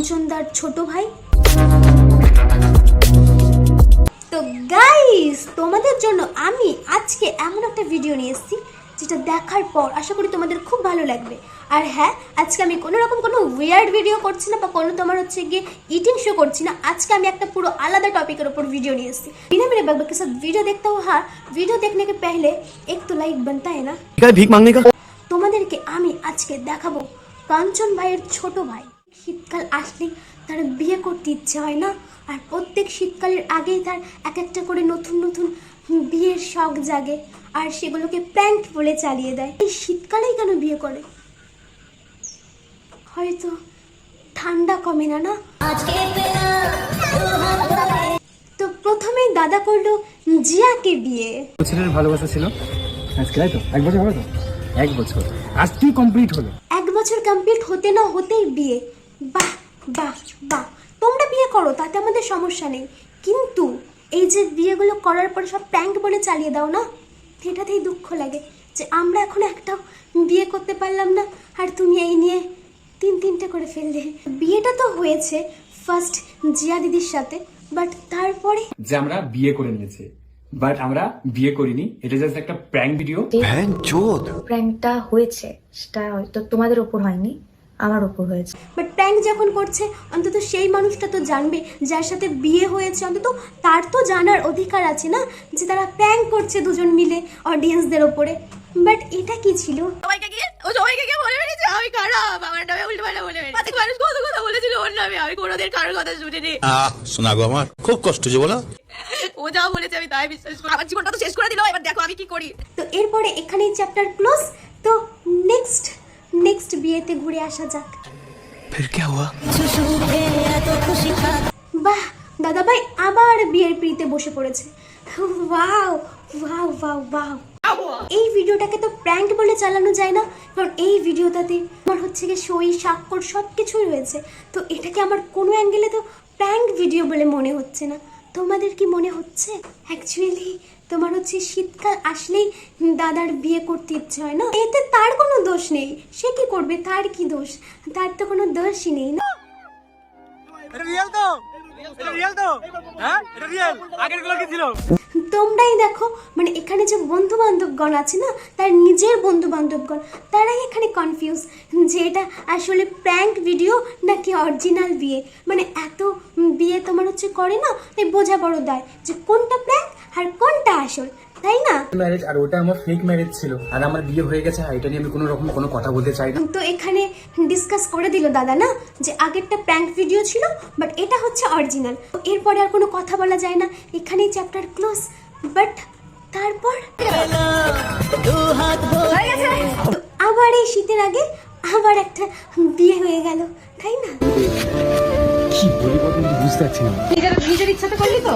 কাঞ্চনদার ছোট ভাই তো গাইস তোমাদের জন্য আমি আজকে এমন একটা ভিডিও নিয়ে এসেছি যেটা দেখার পর আশা করি তোমাদের খুব ভালো লাগবে আর হ্যাঁ আজকে আমি কোনো রকম কোনো ওয়ার্ড ভিডিও করছি না বা কোনো তোমার হচ্ছে গিয়ে ইটিং শো করছি না আজকে আমি একটা পুরো আলাদা টপিকের উপর ভিডিও নিয়ে এসেছি बिना मेरे बकबक के साथ वीडियो देखता हूँ हाँ वीडियो देखने के पहले एक तो लाइक बनता है ना क्या भीख मांगने का তোমাদেরকে আমি আজকে দেখাবো কাঞ্চন ভাইয়ের ছোট ভাই শীতকাল আসলেই তার বিয়ে করতে ইচ্ছে হয় না। আর প্রত্যেক শীতকালের আগেই তার এক একটা করে নতুন নতুন বিয়ের শখ জাগে আর সেগুলোকে প্র্যাঙ্ক বলে চালিয়ে দেয়। এই শীতকালেই কেন বিয়ে করে? হয়তো ঠান্ডা কমে না না? তো প্রথমেই দাদা করল জিয়াকে বিয়ে। বছরের ভালোবাসা ছিল আজকে তাই তো? এক বছর হবে তো? এক বছর। আজকেই কমপ্লিট হলো? এক বছর কমপ্লিট হতে না হতেই বিয়ে। বাহ বাহ বাহ। তোমরা বিয়ে করো তাতে আমাদের সমস্যা নেই। কিন্তু এই যে বিয়েগুলো করার পরে সব প্র্যাঙ্ক বলে চালিয়ে দাও না? এটাতেই দুঃখ লাগে যে আমরা এখন একটা বিয়ে করতে পারলাম না আর তুমি এই নিয়ে তিন তিনটে করে ফেললে। বিয়েটা তো হয়েছে ফার্স্ট জিয়া দিদির সাথে বাট তারপরে? যে আমরা বিয়ে করে নিয়েছি বাট আমরা বিয়ে করিনি। এটা জাস্ট একটা প্র্যাঙ্ক ভিডিও প্র্যাঙ্কটা হয়েছে সেটা হয়তো তোমাদের ওপর হয়নি। আমার ওপর হয়েছে। বাট প্র্যাঙ্ক যখন করছে অন্তত সেই মানুষটা তো জানবে যার সাথে বিয়ে হয়েছে অন্তত তার তো জানার অধিকার আছে না যে তারা প্র্যাঙ্ক করছে দুজন মিলে অডিয়েন্সদের ওপরে বাট এটা কি ছিল? সবাইকে গিয়ে ও সবাইকে গিয়ে বলে বেরিয়েছে আমি খারাপ আমার নামে উল্টো পাল্টা বলে বেরিয়েছে মানুষ কত কথা বলেছিল ওর নামে আমি কোনোদিন কারোর কথা শুনিনি। আহ শোনা গো আমার খুব কষ্ট যে বলো। ও যা বলেছে আমি তাই বিশ্বাস করি। আমার জীবনটা তো শেষ করে দিল এবার দেখো আমি কি করি। তো এরপরে এখানেই চ্যাপ্টার ক্লোজ তো নেক্সট নেক্সট বিয়েতে ঘুরে আসা যাক। ফির কে হুয়া বাহ দাদা ভাই আবার বিয়ের পিড়িতে বসে পড়েছে। ওয়াও ওয়াও ওয়াও ওয়াও এই ভিডিওটাকে তো প্র্যাঙ্ক বলে চালানো যায় না কারণ এই ভিডিওটাতে আমার হচ্ছে গিয়ে সই স্বাক্ষর সব কিছুই রয়েছে। তো এটাকে আমার কোনো অ্যাঙ্গেলে তো প্র্যাঙ্ক ভিডিও বলে মনে হচ্ছে না। তোমাদের কি মনে হচ্ছে? অ্যাকচুয়ালি তোমার হচ্ছে শীতকাল আসলেই দাদার বিয়ে করতে ইচ্ছে হয় না। এতে তার কোনো দোষ নেই। সে কি করবে? তার কি দোষ? তার তো কোনো দোষই নেই না। তোমরাই দেখো মানে এখানে যে বন্ধু বান্ধবগণ আছে না, তার নিজের বন্ধু বান্ধবগণ তারাই এখানে কনফিউজ যে এটা আসলে প্র্যাঙ্ক ভিডিও নাকি অরিজিনাল বিয়ে? মানে এত বিয়ে তোমার হচ্ছে করে না, তাই বোঝা বড় দেয় যে কোনটা প্র্যাঙ্ক আর কোনটা আসল। তাই না? ম্যারেজ আর ওটা আমার ফেক ম্যারেজ ছিল। আর আমার বিয়ে হয়ে গেছে আর এটা নিয়ে আমি কোনো রকম কোনো কথা বলতে চাই না। তো এখানে ডিসকাস করে দিল দাদা না? যে আগেরটা প্র্যাঙ্ক ভিডিও ছিল বাট এটা হচ্ছে অরিজিনাল এরপরে আর কোনো কথা বলা যায় না। এখানেই চ্যাপ্টার ক্লোজ বাট তারপর আবার এই শীতের আগে আবার একটা বিয়ে হয়ে গেল তাই না? কি বলব কিন্তু বুঝতে পারছি না। নিজের নিজের ইচ্ছাতে করলি তো?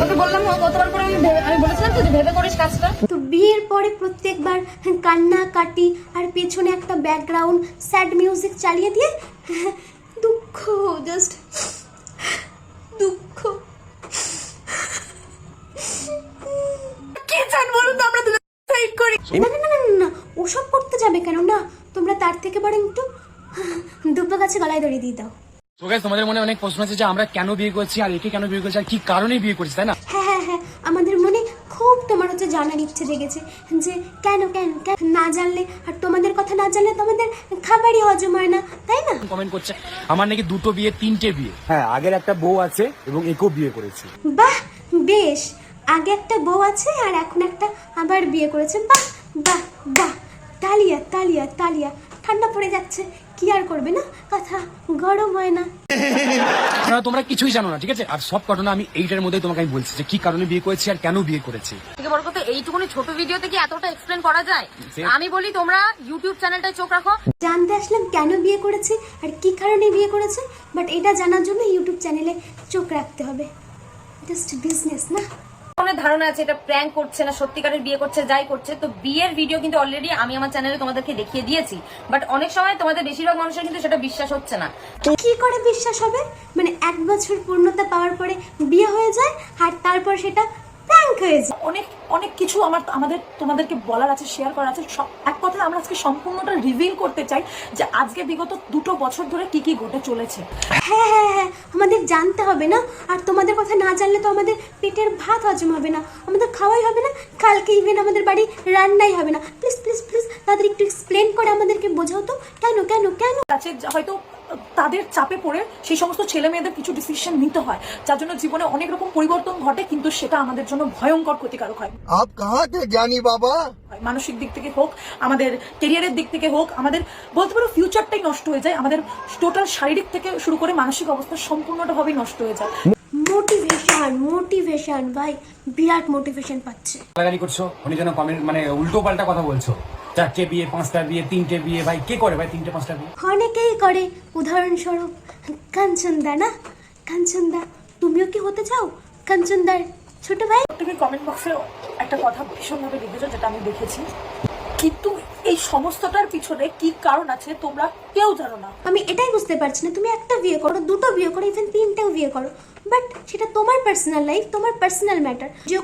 তোকে বললাম না কতবার করে আমি আমি বলেছিলাম তো যে ভেবে করিস কাজটা। তো বিয়ের পরে প্রত্যেকবার কান্না কাটি আর পেছনে একটা ব্যাকগ্রাউন্ড স্যাড মিউজিক চালিয়ে দিয়ে দুঃখ জাস্ট দুঃখ। কি চান বলুন তো আমরা সাইড করি। না না না না ওসব করতে যাবে কেন? না তোমরা তার থেকে বরং একটু দুব্বা গাছে গলায় দড়ি দিয়ে দাও। তো তোমাদের মনে অনেক প্রশ্ন আছে যে আমরা কেন বিয়ে করছি আর একে কেন বিয়ে করছি আর কি কারণে বিয়ে করছি তাই না? হ্যাঁ হ্যাঁ হ্যাঁ আমাদের মনে খুব তোমার হচ্ছে জানার ইচ্ছে জেগেছে যে কেন কেন কেন না জানলে আর তোমাদের কথা না জানলে তোমাদের খাবারই হজম হয় না তাই না? কমেন্ট করছে আমার নাকি দুটো বিয়ে তিনটে বিয়ে। হ্যাঁ আগের একটা বউ আছে এবং একেও বিয়ে করেছি। বাহ বেশ। আগে একটা বউ আছে আর এখন একটা আবার বিয়ে করেছে। বাহ বাহ বাহ। তালিয়া তালিয়া তালিয়া। ঠান্ডা পড়ে যাচ্ছে কি আর করবে না? কথা গরম হয় না। তোমরা কিছুই জানো না ঠিক আছে? আর সব ঘটনা আমি এইটার মধ্যে তোমাকে আমি বলছি যে কি কারণে বিয়ে করেছি আর কেন বিয়ে করেছি। থেকে বড় কথা এইটুকুনি ছোট ভিডিওতে কি এতটা এক্সপ্লেন করা যায়? আমি বলি তোমরা ইউটিউব চ্যানেলটায় চোখ রাখো। জানতে আসলাম কেন বিয়ে করেছি আর কি কারণে বিয়ে করেছে বাট এটা জানার জন্য ইউটিউব চ্যানেলে চোখ রাখতে হবে। জাস্ট বিজনেস না? অনেক ধারণা আছে, এটা প্র্যাঙ্ক করছে না, সত্যিকারের বিয়ে করছে, যাই করছে। তো বিয়ের ভিডিও কিন্তু অলরেডি আমি আমার চ্যানেলে তোমাদেরকে দেখিয়ে দিয়েছি। বাট অনেক সময় তোমাদের বেশিরভাগ মানুষের কিন্তু সেটা বিশ্বাস হচ্ছে না। কি করে বিশ্বাস হবে? মানে এক বছর পূর্ণতা পাওয়ার পরে বিয়ে হয়ে যায়, আর তারপর সেটা হয়েছে অনেক অনেক কিছু আমার আমাদের তোমাদেরকে বলার আছে শেয়ার করার আছে। সব- এক কথায় আমরা আজকে সম্পূর্ণটা রিভিল করতে চাই যে আজকে বিগত দুটো বছর ধরে কি কি ঘটে চলেছে। হ্যাঁ হ্যাঁ হ্যাঁ আমাদের জানতে হবে না। আর তোমাদের কথা না জানলে তো আমাদের পেটের ভাত হজম হবে না। আমাদের খাওয়াই হবে না। কালকে ইভেন আমাদের বাড়ি রান্নাই হবে না। প্লিজ প্লিজ প্লিজ তাদের একটু এক্সপ্লেন করে আমাদেরকে বোঝাও তো। কেন কেন কেন? আছে হয়তো তাদের চাপে পড়ে সেই সমস্ত ছেলে মেয়েদের কিছু ডিসিশন নিতে হয় যার জন্য জীবনে অনেক রকম পরিবর্তন ঘটে কিন্তু সেটা আমাদের জন্য ভয়ঙ্কর ক্ষতিকারক হয়। আপ কাহা কে বাবা? মানসিক দিক থেকে হোক আমাদের কেরিয়ারের দিক থেকে হোক আমাদের বলতে পারো ফিউচারটাই নষ্ট হয়ে যায় আমাদের টোটাল শারীরিক থেকে শুরু করে মানসিক অবস্থা সম্পূর্ণটাভাবেই নষ্ট হয়ে যায়। মোটিভেশন মোটিভেশন ভাই বিরাট মোটিভেশন পাচ্ছে। করছ উনি যেন মানে উল্টো পাল্টা কথা বলছো। চারটে বিয়ে পাঁচটা বিয়ে তিনটে বিয়ে ভাই কে করে ভাই তিনটে পাঁচটা বিয়ে? অনেকেই করে। উদাহরণস্বরূপ কাঞ্চনদা না? কাঞ্চনদা তুমিও কি হতে চাও? কাঞ্চনদার ছোট ভাই? তুমি কমেন্ট বক্সে একটা কথা ভীষণভাবে লিখেছো যেটা আমি দেখেছি। কিন্তু এই সমস্তটার পিছনে কি কারণ আছে তোমরা কেউ জানো না। আমি এটাই বুঝতে পারছি না। তুমি একটা বিয়ে করো দুটো বিয়ে করো ইভেন তিনটেও বিয়ে করো। বাট সেটা তোমার পার্সোনাল লাইফ তোমার পার্সোনাল ম্যাটার যে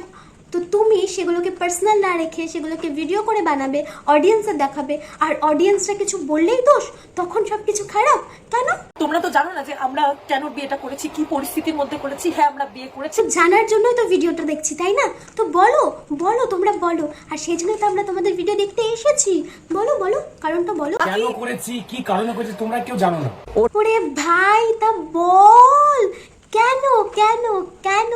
তো তুমি সেগুলোকে পার্সোনাল না রেখে সেগুলোকে ভিডিও করে বানাবে অডিয়েন্সে দেখাবে আর অডিয়েন্সরা কিছু বললেই দোষ তখন সব কিছু খারাপ কেন? তোমরা তো জানো না যে আমরা কেন বিয়েটা করেছি কি পরিস্থিতির মধ্যে করেছি হ্যাঁ আমরা বিয়ে করেছি। জানার জন্যই তো ভিডিওটা দেখছি তাই না? তো বলো বলো তোমরা বলো আর সেই জন্যই তো আমরা তোমাদের ভিডিও দেখতে এসেছি। বলো বলো কারণটা বলো। কেন করেছি কি কারণে করেছি তোমরা কেউ জানো না। ওরে ভাই তা বল কেন কেন কেন?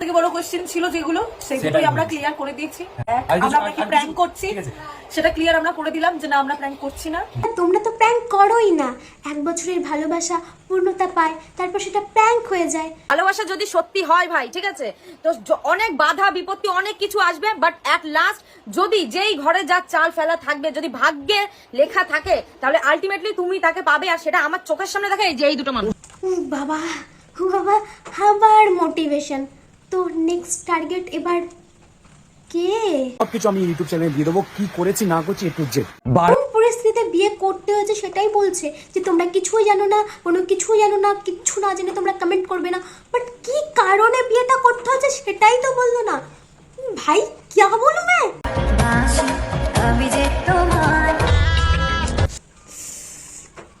থেকে বড় কোশ্চেন ছিল যেগুলো সেগুলোই আমরা ক্লিয়ার করে দিয়েছি। আর আমরা আর- প্র্যাঙ্ক করছি। সেটা ক্লিয়ার আমরা করে দিলাম যে না আমরা প্র্যাঙ্ক করছি না। তোমরা তো প্র্যাঙ্ক করোই না। এক বছরের ভালোবাসা পূর্ণতা পায় তারপর সেটা প্র্যাঙ্ক হয়ে যায়। ভালোবাসা যদি সত্যি হয় ভাই ঠিক আছে? তো অনেক বাধা বিপত্তি অনেক কিছু আসবে বাট অ্যাট লাস্ট যদি যেই ঘরে যা চাল ফেলা থাকবে যদি ভাগ্যে লেখা থাকে তাহলে আলটিমেটলি তুমি তাকে পাবে আর সেটা আমার চোখের সামনে দেখে এই যে এই দুটো মানুষ। বাবা। বাবা আবার মোটিভেশন তো নেক্সট টার্গেট এবার কে সবকিছু আমি ইউটিউব চ্যানেলে দিয়ে দেবো কি করেছি না করছি একটু জেদ কোন পরিস্থিতিতে বিয়ে করতে হয়েছে সেটাই বলছে যে তোমরা কিছুই জানো না কোনো কিছুই জানো না কিচ্ছু না জেনে তোমরা কমেন্ট করবে না বাট কি কারণে বিয়েটা করতে হয়েছে সেটাই তো বললো না উম, ভাই क्या বলু मैं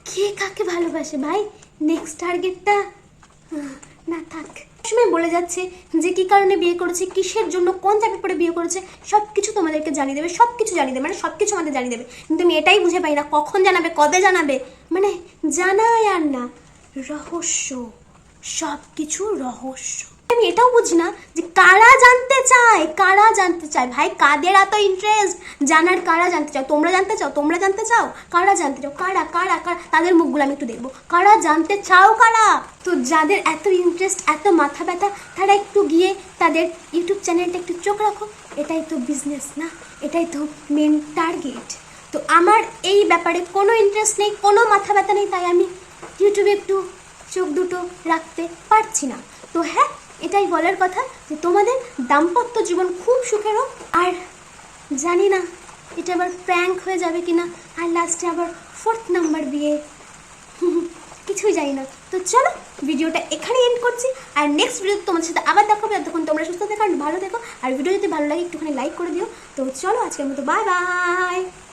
কে কাকে ভালোবাসে ভাই নেক্সট টার্গেটটা না থাক। সময় বলে যাচ্ছে যে, কি কারণে বিয়ে করেছে, কিসের জন্য, কোন চাকরি করে বিয়ে করেছে সব কিছু তোমাদেরকে জানিয়ে দেবে সব কিছু জানিয়ে দেবে মানে সব কিছু আমাদের জানিয়ে দেবে। কিন্তু আমি এটাই বুঝে পাই না, কখন জানাবে, কবে জানাবে মানে জানায় আর না। রহস্য সব কিছু রহস্য। আমি এটাও বুঝি না যে, কারা জানতে চায়? কারা জানতে চায়? ভাই কাদের এত ইন্টারেস্ট জানার কারা জানতে চাও? তোমরা জানতে চাও? তোমরা জানতে চাও? কারা জানতে চাও? কারা কারা কারা? তাদের মুখগুলো আমি একটু দেখব। কারা জানতে চাও কারা? তো যাদের এত ইন্টারেস্ট এত মাথা ব্যথা, তারা একটু গিয়ে তাদের ইউটিউব চ্যানেলটা একটু চোখ রাখো। এটাই তো বিজনেস না? এটাই তো মেন টার্গেট তো আমার এই ব্যাপারে কোনো ইন্টারেস্ট নেই, কোনো মাথা ব্যথা নেই, তাই আমি ইউটিউবে একটু চোখ দুটো রাখতে পারছি না। তো হ্যাঁ এটাই বলার কথা যে তোমাদের দাম্পত্য জীবন খুব সুখের হোক আর জানি না এটা আবার প্র্যাঙ্ক হয়ে যাবে কি না আর লাস্টে আবার ফোর্থ নাম্বার বিয়ে। কিছুই জানি না। তো চলো, ভিডিওটা এখানে এন্ড করছি, আর নেক্সট ভিডিও তোমাদের সাথে আবার দেখাবো তখন তোমরা সুস্থ আর ভালো থেকো, আর ভিডিও যদি ভালো লাগে একটুখানি লাইক করে দিও। তো চলো, আজকের মতো বাই বাই